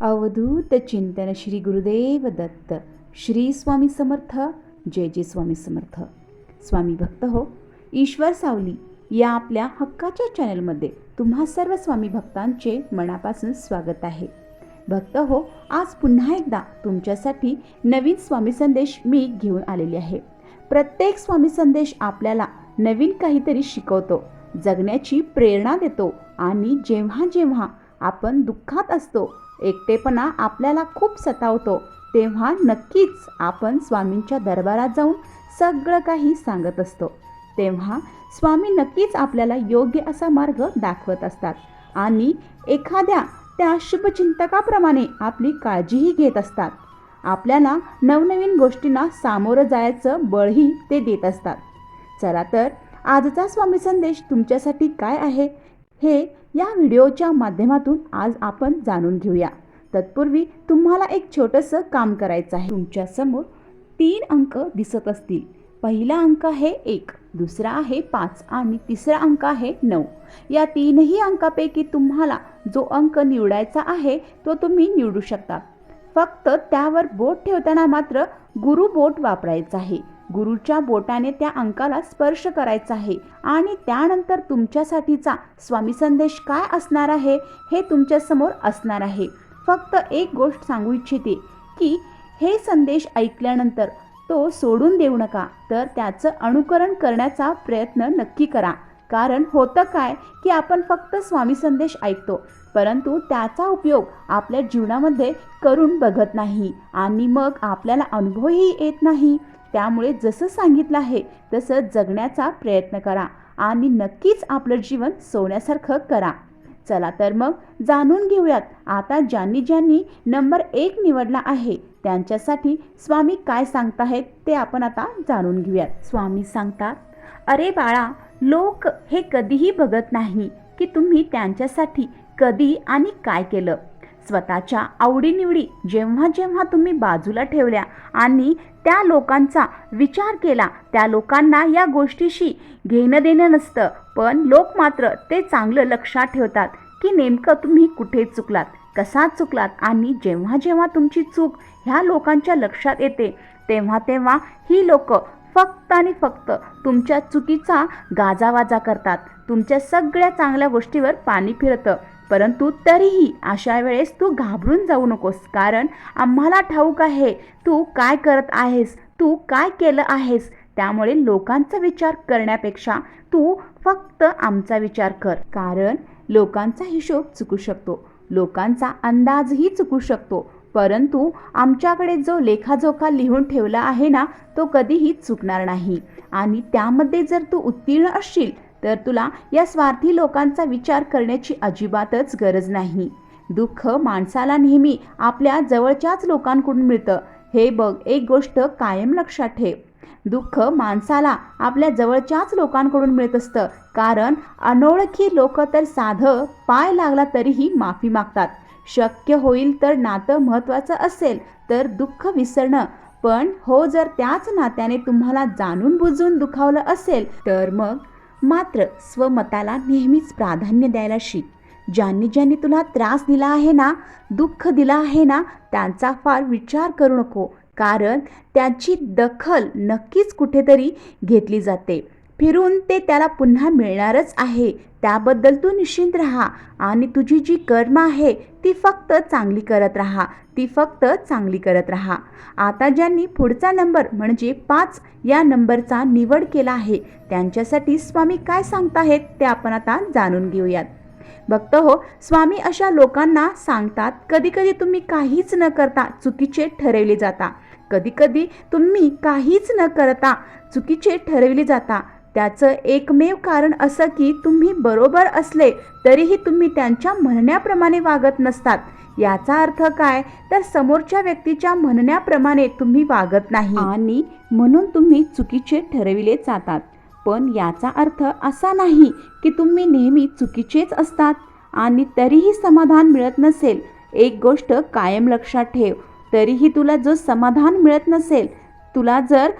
अवधूत चिंतन श्री गुरुदेव दत्त. श्री स्वामी समर्थ. जय जय स्वामी समर्थ. स्वामी भक्त हो ईश्वर सावली या आपल्या हक्काच्या चॅनलमध्ये तुम्हा सर्व स्वामी भक्तांचे मनापासून स्वागत आहे. भक्त हो आज पुन्हा एकदा तुमच्यासाठी नवीन स्वामी संदेश मी घेऊन आलेली आहे. प्रत्येक स्वामी संदेश आपल्याला नवीन काहीतरी शिकवतो जगण्याची प्रेरणा देतो आणि जेव्हा जेव्हा आपण दुःखात असतो एकटेपणा आपल्याला खूप सतावतो. तेव्हा नक्कीच आपण स्वामींच्या दरबारात जाऊन सगळं काही सांगत असतो. तेव्हा स्वामी नक्कीच आपल्याला योग्य असा मार्ग दाखवत असतात आणि एखाद्या त्या शुभचिंतकाप्रमाणे आपली काळजीही घेत असतात. आपल्याला नवनवीन गोष्टींना सामोरं जायचं बळही ते देत असतात. चला तर आजचा स्वामी संदेश तुमच्यासाठी काय आहे? हे या व्हिडिओच्या माध्यमातून आज आपण जाणून घेऊया. तत्पूर्वी तुम्हाला एक छोटंसं काम करायचं आहे. तुमच्यासमोर तीन अंक दिसत असतील. पहिला अंक आहे एक दुसरा आहे पाच आणि तिसरा अंक आहे नऊ. या तीनही अंकापैकी तुम्हाला जो अंक निवडायचा आहे तो तुम्ही निवडू शकता. फक्त त्यावर बोट ठेवताना मात्र गुरु बोट वापरायचं आहे. गुरुच्या बोटाने त्या अंकाला स्पर्श करायचा आहे. आणि त्यानंतर तुमच्यासाठीचा स्वामी संदेश काय असणार आहे हे तुमच्यासमोर असणार आहे. फक्त एक गोष्ट सांगू इच्छिते की हे संदेश ऐकल्यानंतर तो सोडून देऊ नका तर त्याचं अनुकरण करण्याचा प्रयत्न नक्की करा. कारण होतं काय की आपण फक्त स्वामी संदेश ऐकतो परंतु त्याचा उपयोग आपल्या जीवनामध्ये करून बघत नाही. आणि मग आपल्याला अनुभवही येत नाही. त्यामुळे जसं सांगितलं आहे तसं जगण्याचा प्रयत्न करा आणि नक्कीच आपलं जीवन सोन्यासारखं करा. चला तर मग जाणून घेऊयात आता ज्यांनी ज्यांनी नंबर एक निवडला आहे त्यांच्यासाठी स्वामी काय सांगताहेत ते आपण आता जाणून घेऊयात. स्वामी सांगतात अरे बाळा लोक हे कधीही बघत नाही की तुम्ही त्यांच्यासाठी कधी आणि काय केलं. स्वतःच्या आवडीनिवडी जेव्हा जेव्हा तुम्ही बाजूला ठेवल्या आणि त्या लोकांचा विचार केला त्या लोकांना या गोष्टीशी घेणं देणं नसतं पण लोक मात्र ते चांगलं लक्षात ठेवतात की नेमकं तुम्ही कुठे चुकलात कसा चुकलात आणि जेव्हा जेव्हा तुमची चूक ह्या लोकांच्या लक्षात येते तेव्हा तेव्हा ही लोक फक्त आणि फक्त तुमच्या चुकीचा गाजावाजा करतात. तुमच्या सगळ्या चांगल्या गोष्टीवर पाणी फिरतं. परंतु तरीही अशा वेळेस तू घाबरून जाऊ नकोस कारण आम्हाला ठाऊक आहे तू काय करत आहेस तू काय केलं आहेस त्यामुळे लोकांचा विचार करण्यापेक्षा तू फक्त आमचा विचार कर. कारण लोकांचा हिशोब चुकू शकतो लोकांचा अंदाजही चुकू शकतो परंतु आमच्याकडे जो लेखाजोखा लिहून ठेवला आहे ना तो कधीही चुकणार नाही. आणि त्यामध्ये जर तू उत्तीर्ण असशील तर तुला या स्वार्थी लोकांचा विचार करण्याची अजिबातच गरज नाही. दुःख माणसाला नेहमी आपल्या जवळच्याच लोकांकडून मिळतं. हे बघ एक गोष्ट कायम लक्षात ठेव. दुःख माणसाला आपल्या जवळच्याच लोकांकडून मिळत असतं. कारण अनोळखी लोक तर साधं पाय लागला तरीही माफी मागतात. शक्य होईल तर नातं महत्त्वाचं असेल तर दुःख विसरणं. पण हो जर त्याच नात्याने तुम्हाला जाणून बुजून दुखावलं असेल तर मग? मात्र स्वमताला नेहमीच प्राधान्य द्यायला शिक. ज्यांनी ज्यांनी तुला त्रास दिला आहे ना दुःख दिला आहे ना त्यांचा फार विचार करू नको. कारण त्याची दखल नक्कीच कुठेतरी घेतली जाते. फिरून ते त्याला पुन्हा मिळणारच आहे. त्याबद्दल तू निश्चिंत राहा आणि तुझी जी कर्म आहे ती फक्त चांगली करत राहा. ती फक्त चांगली करत राहा. आता ज्यांनी पुढचा नंबर म्हणजे पाच या नंबरचा निवड केला आहे त्यांच्यासाठी स्वामी काय सांगताहेत ते आपण आता जाणून घेऊयात. भक्त हो स्वामी अशा लोकांना सांगतात कधी कधी तुम्ही काहीच न करता चुकीचे ठरवले जाता. कधी कधी तुम्ही काहीच न करता चुकीचे ठरवले जाता. त्याचं एकमेव कारण असं की तुम्ही बरोबर असले तरीही तुम्ही त्यांच्या म्हणण्याप्रमाणे वागत नसतात. याचा अर्थ काय? तर समोरच्या व्यक्तीच्या म्हणण्याप्रमाणे तुम्ही वागत नाही. आणि म्हणून तुम्ही चुकीचे ठरविले जातात. पण याचा अर्थ असा नाही की तुम्ही नेहमी चुकीचेच असतात आणि तरीही समाधान मिळत नसेल. एक गोष्ट कायम लक्षात ठेव. तरीही तुला जो समाधान मिळत नसेल तुला जर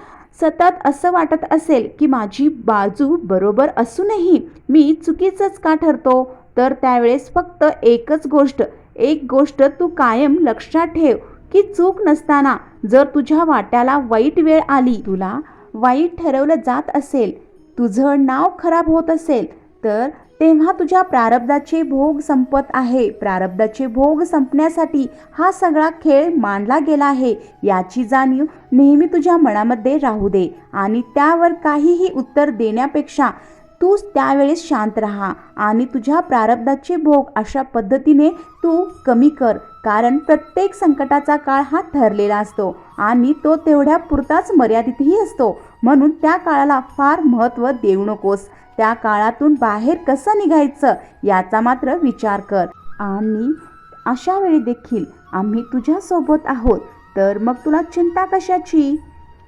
सतत असं वाटत असेल की माझी बाजू बरोबर असूनही मी चुकीचंच का ठरतो? तर त्यावेळेस फक्त एकच गोष्ट एक गोष्ट तू कायम लक्षात ठेव की चूक नसताना जर तुझ्या वाट्याला वाईट वेळ आली तुला वाईट ठरवलं जात असेल तुझं नाव खराब होत असेल तर तेव्हा तुझ्या प्रारब्धाचे भोग संपत आहे. प्रारब्धाचे भोग संपण्यासाठी हा सगळा खेळ मांडला गेला आहे. याची जाणीव नेहमी तुझ्या मनामध्ये राहू दे आणि त्यावर काहीही उत्तर देण्यापेक्षा तूच त्यावेळेस शांत राहा आणि तुझ्या प्रारब्धाचे भोग अशा पद्धतीने तू कमी कर कारण प्रत्येक संकटाचा काळ हा ठरलेला असतो आणि तो तेवढ्या पुरताच मर्यादितही असतो. म्हणून त्या काळाला फार महत्त्व देऊ नकोस. त्या काळातून बाहेर कसं निघायचं याचा मात्र विचार कर. आणि अशा वेळी देखील आम्ही तुझ्यासोबत आहोत. तर मग तुला चिंता कशाची?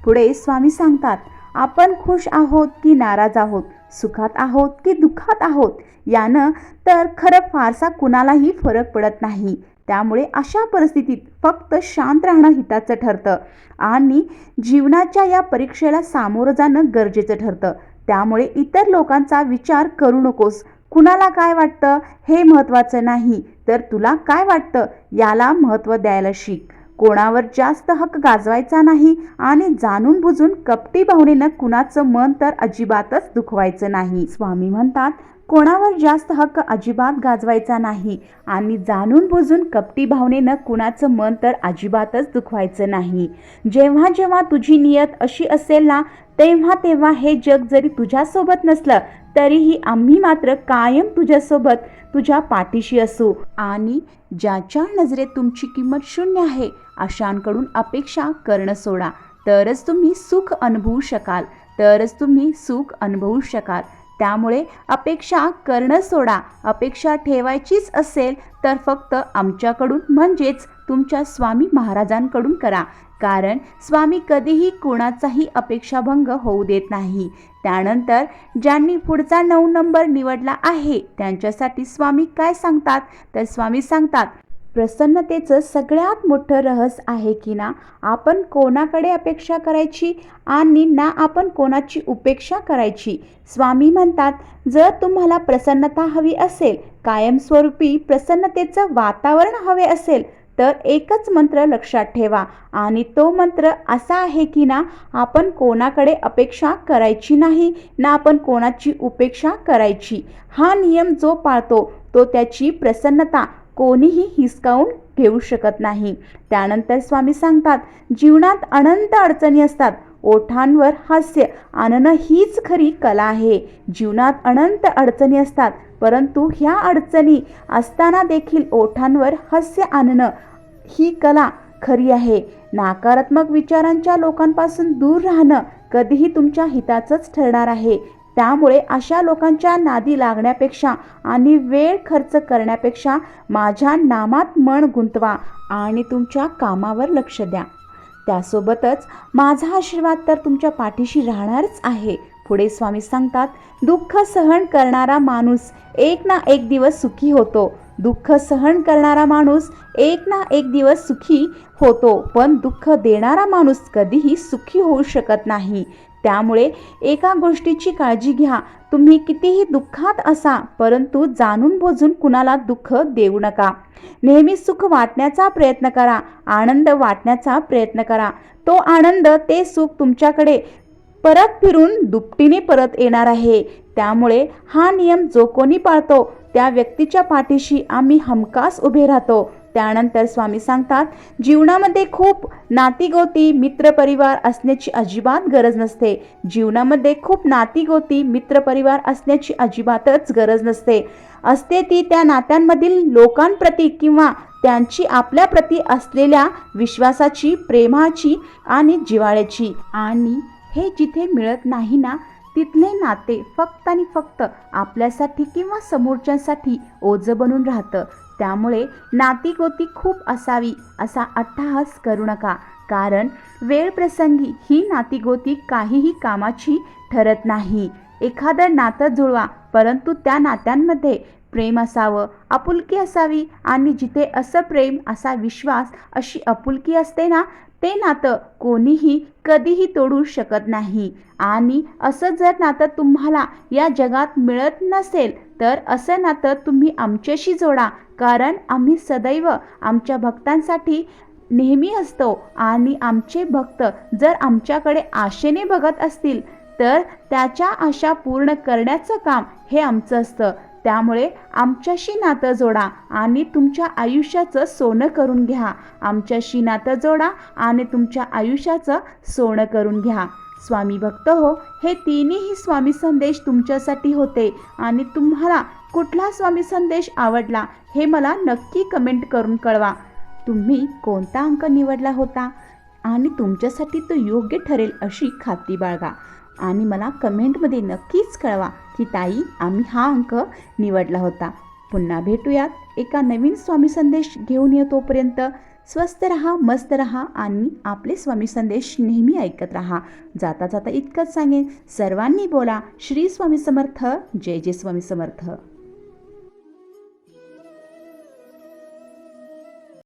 पुढे स्वामी सांगतात आपण खुश आहोत की नाराज आहोत सुखात आहोत की दुःखात आहोत यानं तर खरं फारसा कुणालाही फरक पडत नाही. त्यामुळे अशा परिस्थितीत फक्त शांत राहणं हिताचं ठरतं आणि जीवनाच्या या परीक्षेला सामोरं जाणं गरजेचं ठरतं. त्यामुळे इतर लोकांचा विचार करू नकोस. कुणाला काय वाटतं हे महत्त्वाचं नाही. तर तुला काय वाटतं याला महत्त्व द्यायला शिक. कोणावर जास्त हक्क गाजवायचा नाही आणि जाणून बुजून कपटी भावनेनं कुणाचं मन तर अजिबातच दुखवायचं नाही. स्वामी म्हणतात कोणावर जास्त हक्क अजिबात गाजवायचा नाही. आणि जाणून बुजून कपटी भावनेनं कुणाचं मन तर अजिबातच दुखवायचं नाही. जेव्हा जेव्हा तुझी नियत अशी असेल ना तेव्हा तेव्हा हे जग जरी तुझ्यासोबत नसलं तरीही आम्ही मात्र कायम तुझ्यासोबत तुझ्या पाठीशी असू. आणि ज्याच्या नजरेत तुमची किंमत शून्य आहे अशांकडून अपेक्षा करणं सोडा. तरच तुम्ही सुख अनुभवू शकाल. तरच तुम्ही सुख अनुभवू शकाल. त्यामुळे अपेक्षा करणं सोडा. अपेक्षा ठेवायचीच असेल तर फक्त आमच्याकडून म्हणजेच तुमच्या स्वामी महाराजांकडून करा. कारण स्वामी कधीही कोणाचाही अपेक्षाभंग होऊ देत नाही. त्यानंतर ज्यांनी पुढचा नऊ नंबर निवडला आहे त्यांच्यासाठी स्वामी काय सांगतात? तर स्वामी सांगतात प्रसन्नतेचं सगळ्यात मोठं रहस्य आहे की ना आपण कोणाकडे अपेक्षा करायची आणि ना आपण कोणाची उपेक्षा करायची? स्वामी म्हणतात जर तुम्हाला प्रसन्नता हवी असेल कायमस्वरूपी प्रसन्नतेचं वातावरण हवे असेल तर एकच मंत्र लक्षात ठेवा. आणि तो मंत्र असा आहे की ना आपण कोणाकडे अपेक्षा करायची नाही ना आपण कोणाची उपेक्षा करायची. हा नियम जो पाळतो तो त्याची प्रसन्नता कोणीही हिसकावून घेऊ शकत नाही. त्यानंतर स्वामी सांगतात जीवनात अनंत अडचणी असतात. ओठांवर हास्य आणणं हीच खरी कला आहे. जीवनात अनंत अडचणी असतात परंतु ह्या अडचणी असताना देखील ओठांवर हास्य आणणं ही कला खरी आहे. नकारात्मक विचारांच्या लोकांपासून दूर राहणं कधीही तुमच्या हिताचंच ठरणार आहे. त्यामुळे अशा लोकांच्या नादी लागण्यापेक्षा आणि वेळ खर्च करण्यापेक्षा माझ्या नामात मन गुंतवा आणि तुमच्या कामावर लक्ष द्या. त्यासोबतच माझा आशीर्वाद तर तुमच्या पाठीशी राहणारच आहे. पुढे स्वामी सांगतात दुःख सहन करणारा माणूस एक ना एक दिवस सुखी होतो. दुःख सहन करणारा माणूस एक ना एक दिवस सुखी होतो. पण दुःख देणारा माणूस कधीही सुखी होऊ शकत नाही. त्यामुळे एका गोष्टीची काळजी घ्या. तुम्ही कितीही दुःखात असा परंतु जाणून बोजून कुणाला दुःख देऊ नका. नेहमी सुख वाटण्याचा प्रयत्न करा. आनंद वाटण्याचा प्रयत्न करा. तो आनंद ते सुख तुमच्याकडे परत फिरून दुपटीने परत येणार आहे. त्यामुळे हा नियम जो कोणी पाळतो त्या व्यक्तीच्या पाठीशी आम्ही हमखास उभे राहतो. त्यानंतर स्वामी सांगतात जीवनामध्ये खूप नातीगोती मित्रपरिवार असण्याची अजिबात गरज नसते. जीवनामध्ये खूप नातीगोती मित्रपरिवार असण्याची अजिबातच गरज नसते. असते ती त्या नात्यांमधील लोकांप्रती किंवा त्यांची आपल्याप्रती असलेल्या विश्वासाची प्रेमाची आणि जिव्हाळ्याची. आणि हे जिथे मिळत नाही ना तिथले नाते फक्त आणि फक्त आपल्यासाठी किंवा समोरच्यांसाठी ओझं बनून राहतं. त्यामुळे नातीगोती खूप असावी असा अट्टहास करू नका. कारण वेळ प्रसंगी ही नातीगोती काहीही कामाची ठरत नाही. एखादं नातं जुळवा परंतु त्या नात्यांमध्ये प्रेम असावं. आपुलकी असावी आणि जिथे असं प्रेम असा विश्वास अशी आपुलकी असते ना ते नातं कोणीही कधीही तोडू शकत नाही. आणि असं जर नातं तुम्हाला या जगात मिळत नसेल तर असं नातं तुम्ही आमच्याशी जोडा. कारण आम्ही सदैव आमच्या भक्तांसाठी नेहमी असतो आणि आमचे भक्त जर आमच्याकडे आशेने बघत असतील तर त्याच्या आशा पूर्ण करण्याचं काम हे आमचं असतं. त्यामुळे आमच्याशी नातं जोडा आणि तुमच्या आयुष्याचं सोनं करून घ्या. आमच्याशी नातं जोडा आणि तुमच्या आयुष्याचं सोनं करून घ्या. स्वामी भक्त हो हे तिन्ही स्वामी संदेश तुमच्यासाठी होते आणि तुम्हाला कुठला स्वामी संदेश आवडला हे मला नक्की कमेंट करून कळवा. तुम्ही कोणता अंक निवडला होता? आणि तुमच्यासाठी तो योग्य ठरेल अशी खात्री बाळगा. आणि मला कमेंटमध्ये नक्कीच कळवा की ताई आम्ही हा अंक निवडला होता. पुन्हा भेटूयात. एका नवीन स्वामी संदेश घेऊन ये तोपर्यंत स्वस्त रहा मस्त रहा आणि आपले स्वामी संदेश नेहमी ऐकत रहा. जाता जाता इतकंच सांगेन. सर्वांनी बोला श्री स्वामी समर्थ जय जय स्वामी समर्थ.